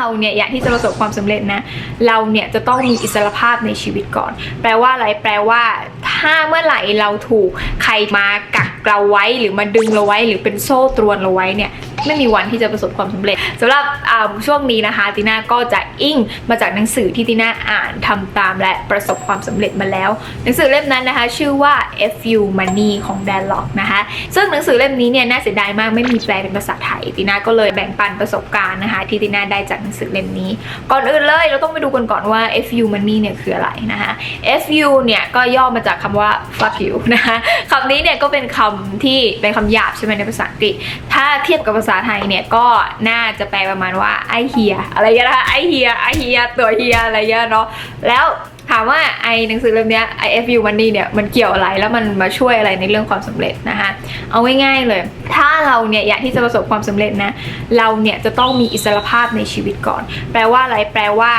เราเนี่ยอยากที่จะประสบความสำเร็จนะ เราเนี่ยจะต้องมีอิสรภาพในชีวิตก่อน แปลว่าอะไรแปลว่า ถ้าเมื่อไหร่เราถูกใครมากักเราไว้หรือมาดึงเราไว้ หรือเป็นโซ่ตรวนเราไว้เนี่ย ไม่มีวันที่จะประสบความสำเร็จสำหรับช่วงนี้นะคะติน่าก็จะอิงมาจากหนังสือที่ติน่าอ่านทำตามและประสบความสำเร็จมาแล้ว หนังสือเล่มนั้นนะคะ ชื่อว่า FU Money ของ Dan Lok นะคะซึ่งหนังสือเล่มนี้เนี่ยน่าเสียดายมากไม่มีแปลเป็นภาษาไทยติน่าก็เลยแบ่งปันประสบการณ์นะคะที่ติน่าได้จากหนังสือเล่มนี้ ก่อนอื่นเลยเราต้องไปดูกันก่อนว่า FU Money เนี่ยคืออะไรนะคะ FU เนี่ยก็ย่อมาจากคำว่า fuck you นะคะคำนี้เนี่ยก็เป็นคำที่เป็นคำหยาบใช่ไหมในภาษาอังกฤษถ้าเทียบกับภาษาาไทยเนี่ยก็น่าจะแปลประมาณว่าไอเฮียอะไรเงี้ยนะคะไอเฮียไอเฮียตัวเฮียอะไรเงี้ยเนาะแล้วถามว่าไอหนังสือเล่มเนี้ย IFU Money เนี่ยมันเกี่ยวอะไรแล้วมันมาช่วยอะไรในเรื่องความสำเร็จนะคะเอาง่ายๆเลย ถ้าเราเนี่ยอยากที่จะประสบความสำเร็จนะเราเนี่ยจะต้องมีอิสรภาพในชีวิตก่อน แปลว่าอะไรแปลว่า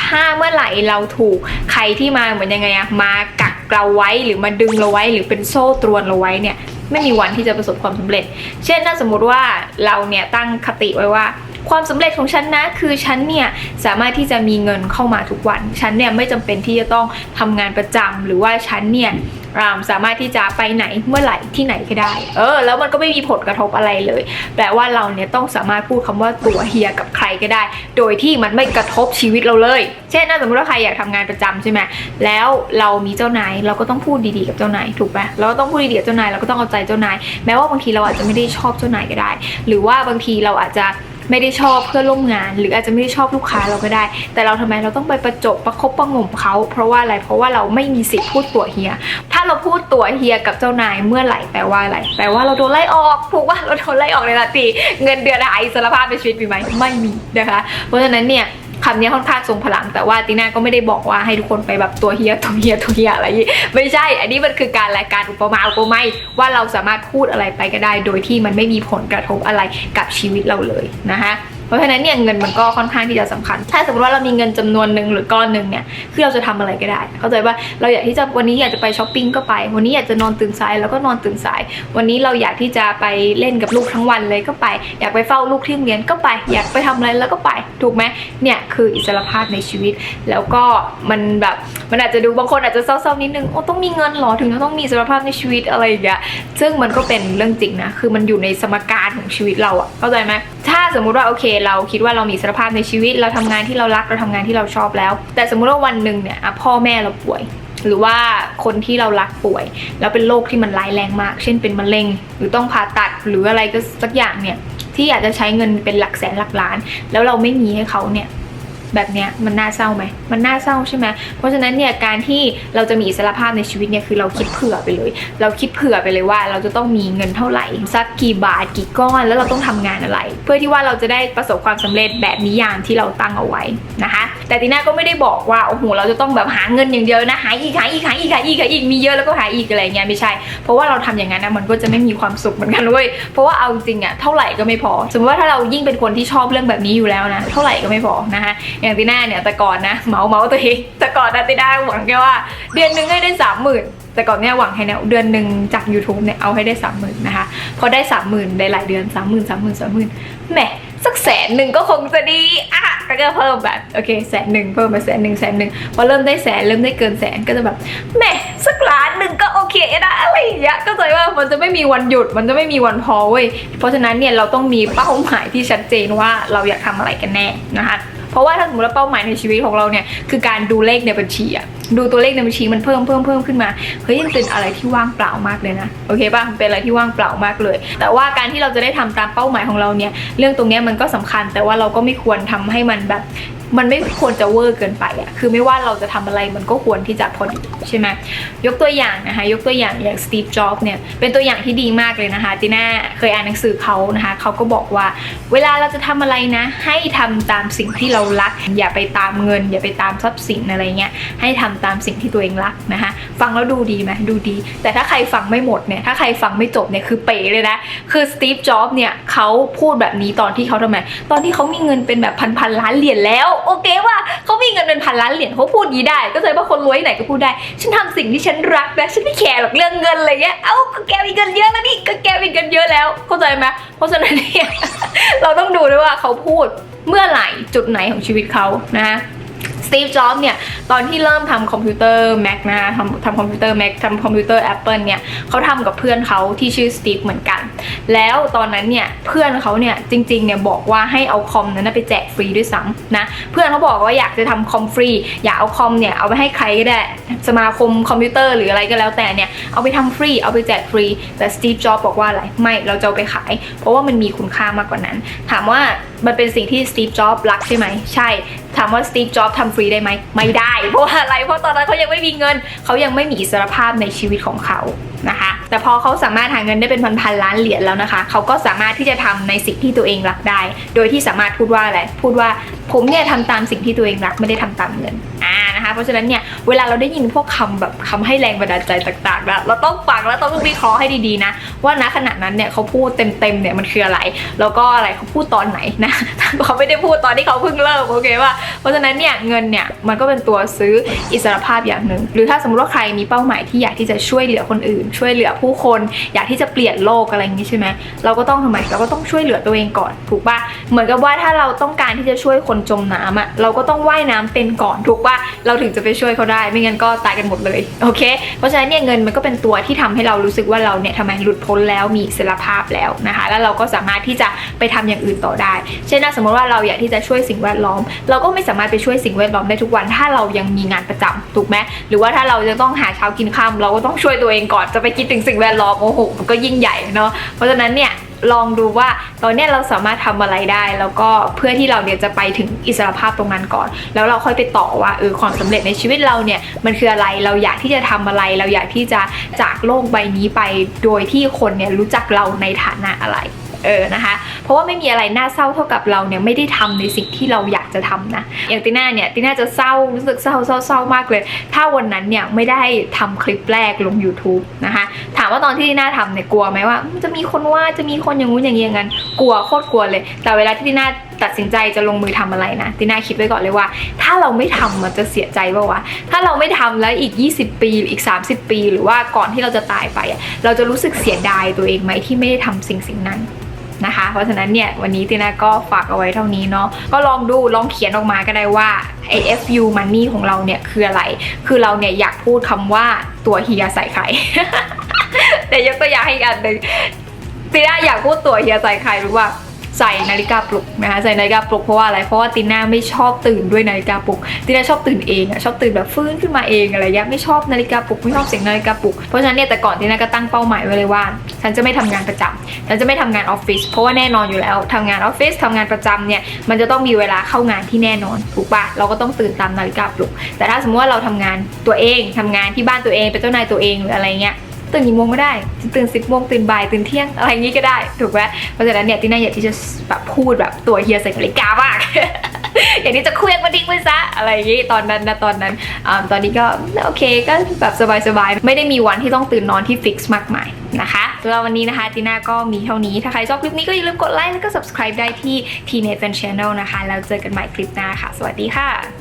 ถ้าเมื่อไหร่เราถูกใครที่มาเหมือนยังไงอะมากักเราไว้หรือมาดึงเราไว้หรือเป็นโซ่ตรวนเราไว้เนี่ย ไม่มีวันที่จะประสบความสำเร็จ เช่นถ้าสมมุติว่าเราเนี่ยตั้งคติไว้ว่า ความสำเร็จของฉันนะคือฉันเนี่ยสามารถที่จะมีเงินเข้ามาทุกวัน ฉันเนี่ยไม่จำเป็นที่จะต้องทำงานประจำหรือว่าฉันเนี่ยสามารถที่จะไปไหนเมื่อไหร่ที่ไหนก็ได้ เออ แล้วมันก็ไม่มีผลกระทบอะไรเลย แปลว่าเราเนี่ยต้องสามารถพูดคำว่าตัวเฮียกับใครก็ได้ โดยที่มันไม่กระทบชีวิตเราเลย เช่นถ้าสมมติว่าใครอยากทำงานประจำใช่ไหมแล้วเรามีเจ้านายเราก็ต้องพูดดีๆกับเจ้านายถูกไหมเราก็ต้องพูดดีๆกับเจ้านายเราก็ต้องเอาใจเจ้านาย แม้ว่าบางทีเราอาจจะไม่ได้ชอบเจ้านายก็ได้ หรือว่าบางทีเราอาจจะ ไม่ได้ชอบเพื่อนร่วมงาน หรืออาจจะไม่ได้ชอบลูกค้าเราก็ได้ แต่เราทำไมเราต้องไปประจบประคบประงมเขาเพราะว่าอะไรเพราะว่าเราไม่มีสิทธิ์พูดตัวเฮีย ถ้าเราพูดตัวเฮียกับเจ้านายเมื่อไหร่แปลว่าอะไรแปลว่าเราโดนไล่ออกถูกว่าเราโดนไล่ออกในละตีเงินเดือนหายอิสรภาพในชีวิตมีไหมไม่มีนะคะ เพราะฉะนั้นเนี่ย คำนี้ค่อนข้างทรงพลัง แต่ว่าตีน่าก็ไม่ได้บอกว่าให้ทุกคนไปแบบตัวเฮียตัวเฮียตัวเฮียอะไรอย่างนี้ไม่ใช่ อันนี้มันคือการรายการอุปมาอุปไมยว่าเราสามารถพูดอะไรไปก็ได้ โดยที่มันไม่มีผลกระทบอะไรกับชีวิตเราเลยนะคะ เพราะฉะนั้นเนี่ยเงินมันก็ค่อนข้างที่จะสำคัญ ถ้าสมมติว่าเรามีเงินจำนวนหนึ่งหรือก้อนหนึ่งเนี่ยคือเราจะทำอะไรก็ได้ เข้าใจว่าเราอยากที่จะวันนี้อยากจะไปช้อปปิ้งก็ไป วันนี้อยากจะนอนตื่นสายแล้วก็นอนตื่นสาย วันนี้เราอยากที่จะไปเล่นกับลูกทั้งวันเลยก็ไป อยากไปเฝ้าลูกที่โรงเรียนก็ไป อยากไปทำอะไรแล้วก็ไป ถูกไหมเนี่ยคืออิสรภาพในชีวิต แล้วก็มันแบบมันอาจจะดูบางคนอาจจะเศร้าๆนิดนึงโอ้ต้องมีเงินหรอถึงจะต้องมีอิสรภาพในชีวิตอะไรอย่างเงี้ยซึ่งมันก็เป็นเรื่องจริงนะคือมันอยู่ในสมการของชีวิตเราอะเข้าใจไหมถ้าสมมุติว่าโอเคเราคิดว่าเรามีอิสรภาพในชีวิต เราทำงานที่เรารักเราทำงานที่เราชอบแล้ว แต่สมมุติว่าวันหนึ่งเนี่ยพ่อแม่เราป่วย หรือว่าคนที่เรารักป่วย แล้วเป็นโรคที่มันร้ายแรงมาก เช่นเป็นมะเร็ง หรือต้องผ่าตัดหรืออะไรก็สักอย่างเนี่ยที่อาจจะใช้เงินเป็นหลักแสนหลักล้าน แล้วเราไม่มีให้เขาเนี่ย แบบเนี้ยมันน่าเศร้าไหม มันน่าเศร้าใช่ไหม เพราะฉะนั้นเนี่ยการที่เราจะมีอิสรภาพในชีวิตเนี่ยคือเราคิดเผื่อไปเลย เราคิดเผื่อไปเลยว่าเราจะต้องมีเงินเท่าไหร่ สักกี่บาทกี่ก้อนแล้วเราต้องทำงานอะไร เพื่อที่ว่าเราจะได้ประสบความสำเร็จแบบนิยามที่เราตั้งเอาไว้นะคะ แต่ตีน่าก็ไม่ได้บอกว่าโอ้โหเราจะต้องแบบหาเงินอย่างเดียวนะหาอีกหาอีกหาอีกหาอีกหาอีกมีเยอะแล้วก็หาอีกอะไรเงี้ยไม่ใช่ เพราะว่าเราทำอย่างนั้นนะมันก็จะไม่มีความสุขเหมือนกันเว้ยเพราะว่าเอาจริงอะเท่าไหร่ก็ไม่พอ สมมติว่าถ้าเรายิ่งเป็นคนที่ชอบเรื่องแบบนี้อยู่แล้วนะเท่าไหร่ก็ไม่พอนะคะอย่างตีน่าเนี่ยแต่ก่อนนะเมาเมาตัวเองแต่ก่อนนะตีน่าหวังแค่ว่า เดือนหนึ่งให้ได้สามหมื่นแต่ก่อนเนี่ยหวังให้เนี่ยเดือนหนึ่งจาก YouTube เนี่ยเอาให้ได้สามหมื่นนะคะพอได้สามหมื่นได้หลายเดือนสามหมื่นสามหมื่นสามหมื่นแหม สักแสนหนึ่งก็คงจะดีอะก็เพิ่มแบบโอเคแสนหนึ่งเพิ่มมาแสนหนึ่งแสนหนึ่งพอเริ่มได้แสนเริ่มได้เกินแสนก็จะแบบแม่สักล้านหนึ่งก็โอเคนะอะไรอย่างเงี้ยก็ใจว่ามันจะไม่มีวันหยุดมันจะไม่มีวันพอเว้ยเพราะฉะนั้นเนี่ยเราต้องมีเป้าหมายที่ชัดเจนว่าเราอยากทำอะไรกันแน่นะคะ เพราะว่าถ้าสมมติว่าเป้าหมายในชีวิตของเราเนี่ยคือการดูเลขในบัญชีอะดูตัวเลขในบัญชีมันเพิ่มเพิ่มเพิ่มขึ้นมาเฮ้ยมันเป็นอะไรที่ว่างเปล่ามากเลยนะโอเคป่ะมันเป็นอะไรที่ว่างเปล่ามากเลย แต่ว่าการที่เราจะได้ทำตามเป้าหมายของเราเนี่ยเรื่องตรงนี้มันก็สำคัญแต่ว่าเราก็ไม่ควรทำให้มันแบบ มันไม่ควรจะเวอร์เกินไปอะคือไม่ว่าเราจะทำอะไรมันก็ควรที่จะพอดีใช่ไหมยกตัวอย่างนะคะ ยกตัวอย่างอย่างสตีฟจ็อบส์เนี่ยเป็นตัวอย่างที่ดีมากเลยนะคะจีน่าเคยอ่านหนังสือเขานะคะเขาก็บอกว่า เวลาเราจะทำอะไรนะ ให้ทำตามสิ่งที่เรารัก อย่าไปตามเงิน อย่าไปตามทรัพย์สินอะไรเงี้ยให้ทำตามสิ่งที่ตัวเองรักนะคะฟังแล้วดูดีไหมดูดี แต่ถ้าใครฟังไม่หมดเนี่ยถ้าใครฟังไม่จบเนี่ยคือเป๋เลยนะคือสตีฟจ็อบส์เนี่ยเขาพูดแบบนี้ตอนที่เขาทำไมตอนที่เขามีเงินเป็นแบบพันพันล้านเหรียญแล้วโอเคว่าเขามีเงินเป็นพันล้านเหรียญเขาพูดยี้ได้ ก็เลยว่าคนรวยไหนก็พูดได้ ฉันทำสิ่งที่ฉันรักนะฉันไม่แคร์หรอกเรื่องเงินอะไรเงี้ยเอ้าก็แกมีเงินเยอะแล้วนี่ก็แกมีเงินเยอะแล้วเข้าใจไหมเพราะฉะนั้นเนี่ยเราต้องดูด้วยว่าเขาพูดเมื่อไหร่จุดไหนของชีวิตเขานะ สตีฟ จ็อบส์เนี่ย ตอนที่เริ่มทำคอมพิวเตอร์ Mac นะคะทำทำคอมพิวเตอร์ Mac ทำคอมพิวเตอร์ Apple เนี่ยเขาทำกับเพื่อนเขาที่ชื่อสตีฟเหมือนกัน แล้วตอนนั้นเนี่ย เพื่อนเขาเนี่ย จริงๆ เนี่ย บอกว่าให้เอาคอมนั้นไปแจกฟรีด้วยซ้ำนะ เพื่อนเขาบอกว่าอยากจะทำคอมฟรี อยากเอาคอมเนี่ย เอาไปให้ใครก็ได้ สมาคมคอมพิวเตอร์หรืออะไรก็แล้วแต่เนี่ย เอาไปทำฟรี เอาไปแจกฟรี แต่สตีฟ จ็อบส์บอกว่าอะไร ไม่ เราจะเอาไปขาย เพราะว่ามันมีคุณค่ามากกว่านั้น ถามว่ามันเป็นสิ่งที่สตีฟ จ็อบรักใช่ไหม ใช่ถามว่าสตีฟจ็อบทำฟรีได้ไหมไม่ได้เพราะอะไรเพราะตอนนั้นเขายังไม่มีเงิน เขายังไม่มีอิสรภาพในชีวิตของเขานะคะ แต่พอเขาสามารถหาเงินได้เป็นพันๆล้านเหรียญแล้วนะคะ เขาก็สามารถที่จะทำในสิ่งที่ตัวเองรักได้ โดยที่สามารถพูดว่าอะไรพูดว่าผมเนี่ยทำตามสิ่งที่ตัวเองรักไม่ได้ทำตามเงินอ่านะคะเพราะฉะนั้นเนี่ยเวลาเราได้ยินพวกคำแบบคำให้แรงบันดาลใจต่างๆนะเราต้องฟังแล้วต้องวิเคราะห์ให้ดีๆนะว่าณขณะนั้นเนี่ยเขาพูดเต็มๆเนี่ยมันคืออะไร แล้วก็อะไรเขาพูดตอนไหนนะ เขาไม่ได้พูดตอนที่เขาเพิ่งเริ่มโอเคว่า ราะฉะนั้นเนี่ยเงินเนี่ยมันก็เป็นตัวซื้ออิสรภาพอย่างหนึ่ง หรือถ้าสมมติว่าใครมีเป้าหมายที่อยากที่จะช่วยเหลือคนอื่น ช่วยเหลือผู้คน อยากที่จะเปลี่ยนโลกอะไรอย่างนี้ใช่ไหมเราก็ต้องทำไมเราก็ต้องช่วยเหลือตัวเองก่อนถูกปะเหมือนกับว่าถ้าเราต้องการที่จะช่วยคนจมน้ำอะเราก็ต้องว่ายน้ำเป็นก่อนถูกปะเราถึงจะไปช่วยเขาได้ ไม่งั้นก็ตายกันหมดเลยโอเค เพราะฉะนั้นเนี่ยเงินมันก็เป็นตัวที่ทำให้เรารู้สึกว่าเราเนี่ยทำไมหลุดพ้นแล้วมีอิสรภาพแล้วนะคะ แล้วเราก็สามารถที่จะไปทำอย่างอื่นต่อได้ เช่นถ้าสมมติว่าเราอยากที่จะช่วยสิ่งแวดล้อม เราก็ไม่สามารถไปช่วยสิ่งแวดล้อมได้ทุกวัน ถ้าเรายังมีงานประจำถูกไหมหรือว่าถ้าเราจะต้องหาเช้ากินค่ำเราก็ต้องช่วยตัวเองก่อนจะไปคิดถึงสิ่งแวดล้อมโอ้โหมันก็ยิ่งใหญ่เนาะเพราะฉะนั้นเนี่ยลองดูว่าตอนนี้เราสามารถทำอะไรได้ แล้วก็เพื่อที่เราเนี่ยจะไปถึงอิสรภาพตรงนั้นก่อน แล้วเราค่อยไปต่อว่าเออความสำเร็จในชีวิตเราเนี่ยมันคืออะไรเราอยากที่จะทำอะไร เราอยากที่จะจากโลกใบนี้ไป โดยที่คนเนี่ยรู้จักเราในฐานะอะไร เออนะคะ เพราะว่าไม่มีอะไรน่าเศร้าเท่ากับเราเนี่ยไม่ได้ทำในสิ่งที่เราอยากจะทำนะ อย่างติน่าเนี่ยติน่าจะเศร้ารู้สึกเศร้าเศร้าเศร้ามากเลย ถ้าวันนั้นเนี่ยไม่ได้ทำคลิปแรกลง YouTube นะคะถามว่าตอนที่ติน่าทำเนี่ยกลัวไหมว่า จะมีคนว่าจะมีคนอย่างงู้นอย่างนี้อย่างนั้นกลัวโคตรกลัวเลย แต่เวลาที่ติน่าตัดสินใจจะลงมือทำอะไรนะติน่าคิดไว้ก่อนเลยว่า ถ้าเราไม่ทำมันจะเสียใจป่าวะถ้าเราไม่ทำแล้วอีก 20 ปีออีก 30 ปี หรือว่าก่อนที่เราจะตายไป เราจะรู้สึกเสียดายตัวเองไหมที่ไม่ได้ทำสิ่งสิ่งนั้น นะคะ เพราะฉะนั้นเนี่ยวันนี้ตินาก็ฝากเอาไว้เท่านี้เนาะก็ลองดูลองเขียนออกมาก็ได้ว่า AFU Money ของเราเนี่ยคืออะไร คือเราเนี่ยอยากพูดคำว่าตัวเฮียใส่ไข่แต่ยกตัวอย่างให้อีกอันหนึ่งตินาอยากพูดตัวเฮียใส่ไข่รู้ว่า ใส่นาฬิกาปลุกนะคะใส่นาฬิกาปลุกเพราะว่าอะไรเพราะว่าติน่าไม่ชอบตื่นด้วยนาฬิกาปลุกติน่าชอบตื่นเองอะชอบตื่นแบบฟื้นขึ้นมาเองอะไรเงี้ยไม่ชอบนาฬิกาปลุกไม่ชอบเสียงนาฬิกาปลุกเพราะฉะนั้นเนี่ยแต่ก่อนติน่าก็ตั้งเป้าหมายไว้เลยว่า ฉันจะไม่ทำงานประจำฉันจะไม่ทำงานออฟฟิศเพราะว่าแน่นอนอยู่แล้วทำงานออฟฟิศทำงานประจำเนี่ยมันจะต้องมีเวลาเข้างานที่แน่นอนถูกปะเราก็ต้องตื่นตามนาฬิกาปลุก แต่ถ้าสมมติว่าเราทำงานตัวเองทำงานที่บ้านตัวเองเป็นเจ้านายตัวเองหรืออะไรเงี้ย ตื่นกี่โมงก็ได้ตื่นสิบโมงตื่นบ่ายตื่นเที่ยงอะไรอย่างงี้ก็ได้ถูกไหมเพราะฉะนั้นเนี่ยที่น่าอยากที่จะแบบพูดแบบตัวเฮียใส่นาฬิกามาก อย่างนี้จะเคลื่อนมาดิ้งไปซะอะไรอย่างงี้ตอนนั้นนะตอนนั้นอตอนนี้ก็โอเคก็แบบสบายๆ ไม่ได้มีวันที่ต้องตื่นนอนที่ฟิกซ์มากมายนะคะสำหรับวันนี้นะคะจีน่าก็มีเท่านี้ ถ้าใครชอบคลิปนี้ก็อย่าลืมกดไลค์แล้วก็ subscribe ได้ที่ T Nathan Channel นะคะ แล้วเจอกันใหม่คลิปหน้าค่ะ สวัสดีค่ะ